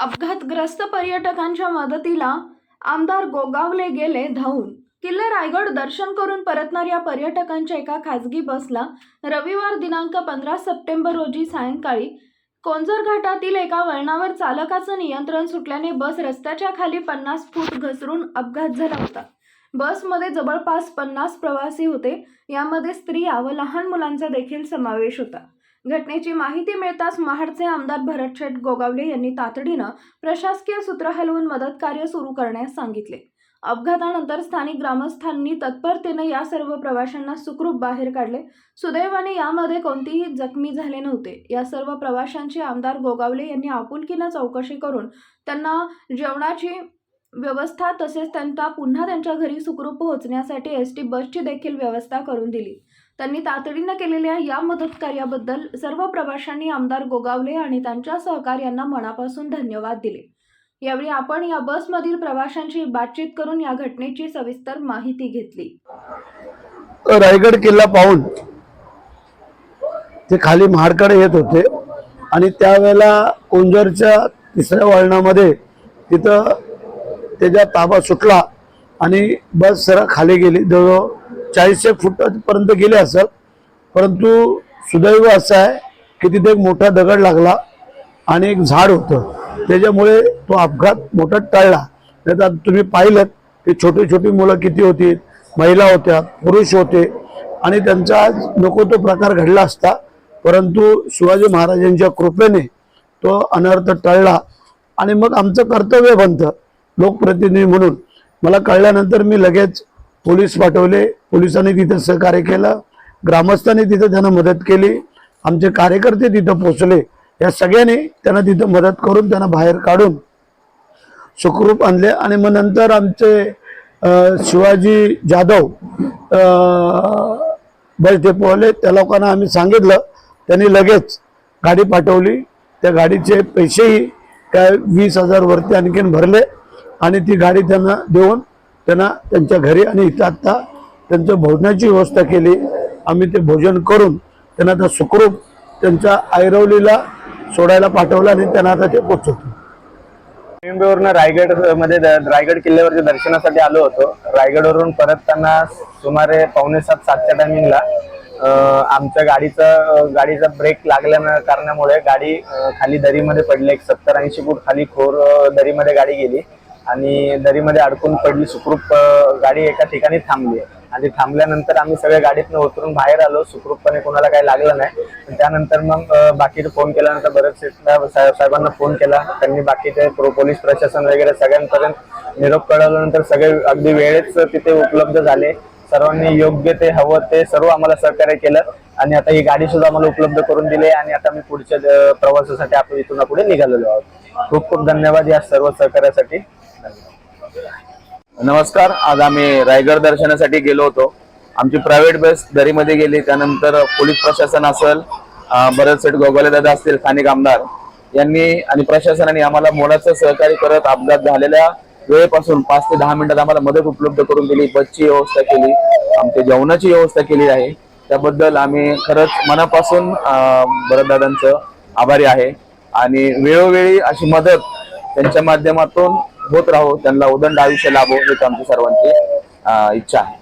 अपघातग्रस्त पर्यटकांच्या मदतीला आमदार गोगावले गेले धावून. किल्ले रायगड दर्शन करून परतणाऱ्या पर्यटकांच्या एका खासगी बसला रविवार दिनांक पंधरा सप्टेंबर रोजी सायंकाळी. कोंजर घाटातील एका वळणावर चालकाचं नियंत्रण सुटल्याने बस रस्त्याच्या खाली पन्नास फूट घसरून अपघात झाला होता. बसमध्ये जवळपास पन्नास प्रवासी होते. यामध्ये स्त्रिया व लहान मुलांचा देखील समावेश होता. घटनेची माहिती मिळताच महाडचे आमदार भरत शेठ गोगावले यांनी तातडीनं प्रशासकीय सूत्र हलवून मदत कार्य सुरू करण्यास सांगितले. अपघातानंतर स्थानिक ग्रामस्थांनी तत्परतेनं या सर्व प्रवाशांना सुखरूप बाहेर काढले. सुदैवाने यामध्ये कोणतीही जखमी झाले नव्हते. या सर्व प्रवाशांची आमदार गोगावले यांनी आपुलकीनं चौकशी करून त्यांना जेवणाची व्यवस्था तसेच त्यांना पुन्हा त्यांच्या घरी सुखरूप पोहोचण्यासाठी एस टी बसची देखील व्यवस्था करून दिली. त्यांनी तातडीनं केलेल्या या मदतकार्याबद्दल सर्व प्रवाशांनी आमदार गोगावले आणि त्यांच्या सहकार्यांना मनापासून धन्यवाद दिले. यावेळी आपण या बसमधील प्रवाशांशी बातचीत करून या घटनेची सविस्तर माहिती घेतली. रायगड किल्ला पाहून ते खाली महाडकडे येत होते आणि त्यावेळेला कोंजरच्या तिसऱ्या वळणामध्ये तिथं त्याचा ताबा सुटला आणि बस सरळ खाली गेली जवळ चाळीस चाळीसशे फुटापर्यंत गेले असत परंतु सुदैव असं आहे की तिथे एक मोठा दगड लागला आणि एक झाड होतं. त्याच्यामुळे तो अपघात मोठा टळला. नाही तर तुम्ही पाहिलं की छोटी छोटी मुलं किती होती महिला होत्या पुरुष होते आणि त्यांचा आज नको तो प्रकार घडला असता. परंतु शिवाजी महाराजांच्या कृपेने तो अनर्थ टळला आणि मग आमचं कर्तव्य बनतं लोकप्रतिनिधी म्हणून. मला कळल्यानंतर मी लगेच पोलीस पाठवले पोलिसांनी तिथं सहकार्य केलं ग्रामस्थांनी तिथं त्यांना मदत केली आमचे कार्यकर्ते तिथं पोचले या सगळ्यांनी त्यांना तिथं मदत करून त्यांना बाहेर काढून सुखरूप आणले आणि मग नंतर आमचे शिवाजी जाधव अं, बस पोहले. त्या लोकांना आम्ही सांगितलं त्यांनी लगेच गाडी पाठवली. त्या गाडीचे पैसेही काय वीस हजारवरती आणखीन भरले आणि ती गाडी त्यांना देऊन त्यांना त्यांच्या घरी आणि इथं आत्ता त्यांच्या भोजनाची व्यवस्था केली. आम्ही ते भोजन करून त्यांना आता सुखरूप त्यांच्या ऐरवलीला सोडायला पाठवलं आणि त्यांना आता ते पोचवतो. मुंबईवरून रायगडमध्ये द- रायगड किल्ल्यावरच्या दर्शनासाठी आलो होतो. रायगडवरून परतताना सुमारे पावणे सात सातच्या टायमिंगला आमच्या गाडीचा गाडीचा ब्रेक लागल्या कारणामुळे गाडी खाली दरीमध्ये पडली. एक सत्तर ऐंशी फूट खाली खोर दरीमध्ये गाडी गेली. आणि दरीमध्ये अडकून पडली सुखरूप गाडी एका ठिकाणी थांबली. आणि थांबल्यानंतर आम्ही सगळ्या गाडीतनं उतरून बाहेर आलो. सुखरूपपणे कोणाला काही लागलं नाही. पण त्यानंतर मग बाकीचे फोन केल्यानंतर बरेच साहेबांना फोन केला. त्यांनी बाकीचे पोलीस प्रशासन वगैरे सगळ्यांपर्यंत निरोप कळवल्यानंतर सगळे अगदी वेळेच तिथे उपलब्ध झाले. सर्वांनी योग्य ते हवं ते सर्व आम्हाला सहकार्य केलं. आणि आता ही गाडी सुद्धा आम्हाला उपलब्ध करून दिली. आणि आता मी पुढच्या प्रवासासाठी आपण इथून पुढे निघालेलो आहोत. खूप खूप धन्यवाद या सर्व सहकार्यासाठी. नमस्कार आज आम्ही रायगड दर्शनासाठी गेलो होतो. आमची प्रायव्हेट बस दरीमध्ये गेली त्यानंतर पोलीस प्रशासन असेल भरत सेठ गोगोले दादा असतील स्थानिक आमदार यांनी आणि प्रशासनाने आम्हाला मोलाचं सहकार्य करत अपघात झालेल्या वेळेपासून पाच ते दहा मिनिटात आम्हाला मदत उपलब्ध करून दिली बसची व्यवस्था केली आमच्या जेवणाची व्यवस्था केली आहे. त्याबद्दल आम्ही खरंच मनापासून भरत भरतदादांचं आभारी आहे. आणि वेळोवेळी अशी मदत त्यांच्या माध्यमातून होत राहो त्यांना उदंड आयुष्य लाभो हेच आमची सर्वांची इच्छा आहे.